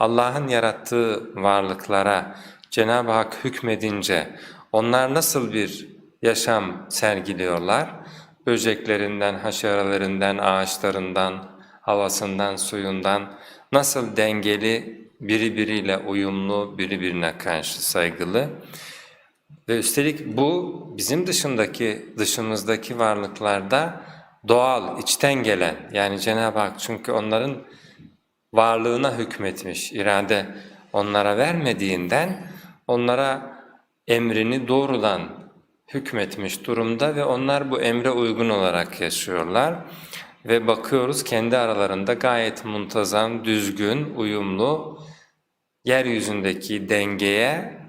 Allah'ın yarattığı varlıklara Cenab-ı Hak hükmedince onlar nasıl bir yaşam sergiliyorlar? Böceklerinden, haşeralarından, ağaçlarından, havasından, suyundan nasıl dengeli, biri biriyle uyumlu, biri birine karşı saygılı. Ve üstelik bu bizim dışındaki, dışımızdaki varlıklarda doğal, içten gelen yani Cenab-ı Hak çünkü onların varlığına hükmetmiş, irade onlara vermediğinden onlara emrini doğrudan hükmetmiş durumda ve onlar bu emre uygun olarak yaşıyorlar. Ve bakıyoruz kendi aralarında gayet muntazam, düzgün, uyumlu, yeryüzündeki dengeye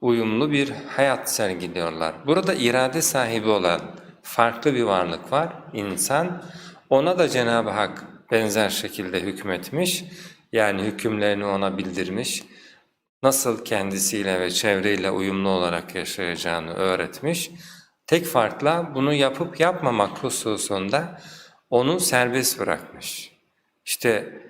uyumlu bir hayat sergiliyorlar. Burada irade sahibi olan farklı bir varlık var, insan. Ona da Cenab-ı Hak benzer şekilde hükmetmiş, yani hükümlerini ona bildirmiş, nasıl kendisiyle ve çevreyle uyumlu olarak yaşayacağını öğretmiş. Tek farkla bunu yapıp yapmamak hususunda onu serbest bırakmış. İşte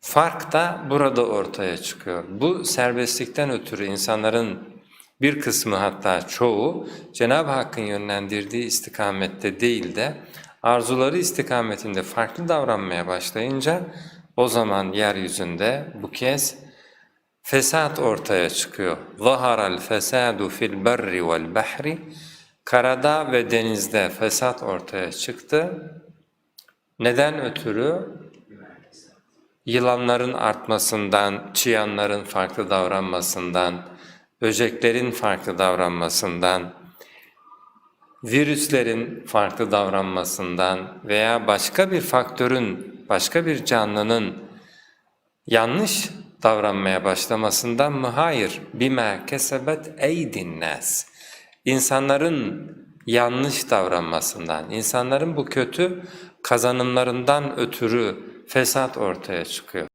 fark da burada ortaya çıkıyor. Bu serbestlikten ötürü insanların bir kısmı hatta çoğu Cenab-ı Hakk'ın yönlendirdiği istikamette değil de arzuları istikametinde farklı davranmaya başlayınca o zaman yeryüzünde bu kez fesat ortaya çıkıyor. ظَهَرَ الْفَسَادُ فِي الْبَرِّ وَالْبَحْرِ Karada ve denizde fesat ortaya çıktı. Neden ötürü? Yılanların artmasından, çıyanların farklı davranmasından, böceklerin farklı davranmasından, virüslerin farklı davranmasından veya başka bir faktörün, başka bir canlının yanlış davranmaya başlamasından mı? Hayır. Bima kesebet eydin nas. İnsanların yanlış davranmasından, insanların bu kötü kazanımlarından ötürü fesat ortaya çıkıyor.